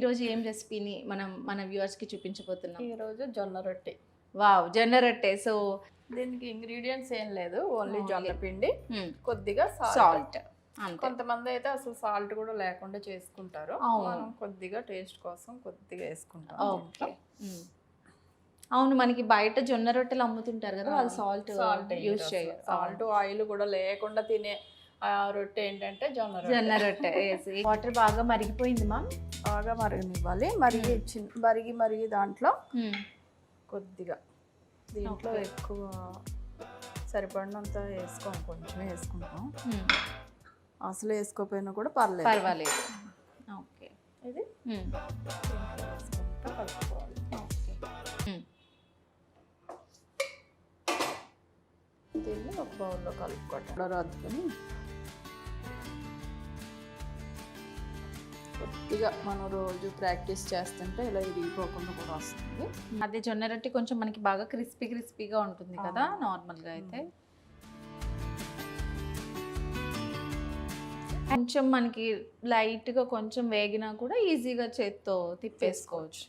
ఈరోజు ఏం రెసిపీని మనం మన వ్యూవర్స్కి చూపించబోతున్నాం? ఈరోజు జొన్న రొట్టె. వావ్ జొన్న రొట్టె. సో దీనికి ఇంగ్రీడియంట్స్ ఏం లేదు ఓన్లీ. జొన్న పిండి కొద్దిగా సాల్ట్. కొంతమంది అయితే అసలు సాల్ట్ కూడా లేకుండా చేసుకుంటారు. అవును. మనం కొద్దిగా టేస్ట్ కోసం కొద్దిగా వేసుకుంటాం. ఓకే. అవును మనకి బయట జొన్న రొట్టెలు అమ్ముతుంటారు కదా వాళ్ళు సాల్ట్ సాల్ట్ యూజ్ చేయరు. సాల్ట్ ఆయిల్ కూడా లేకుండా తినే ఆ రొట్టె ఏంటంటే జొన్న జొన్న రొట్టె రొట్టె వాటర్ బాగా మరిగిపోయింది మ్యామ్ బాగా మరగనివ్వాలి. మరిగి చిన్న మరిగి మరిగి దాంట్లో కొద్దిగా దీంట్లో. ఎక్కువ సరిపడినంత వేసుకోం కొంచెం వేసుకుంటాం. అసలు వేసుకోకపోయినా కూడా పర్లేదు. పర్వాలేదు. ఓకే ఇది? దీంట్లో వేసుకుంటా కలుపుకోవాలి దీన్ని ఒక బౌల్లో కలుపుకోవటం. రద్దుకొని కొద్దిగా మనం రోజు ప్రాక్టీస్ చేస్తుంటే ఇలా ఇరిగిపోకుండా కూడా వస్తుంది. అదే జొన్న రొట్టె కొంచెం మనకి బాగా క్రిస్పీ క్రిస్పీగా ఉంటుంది కదా. నార్మల్గా అయితే. కొంచెం మనకి లైట్గా కొంచెం వేగినా కూడా ఈజీగా చేత్తో తిప్పేసుకోవచ్చు.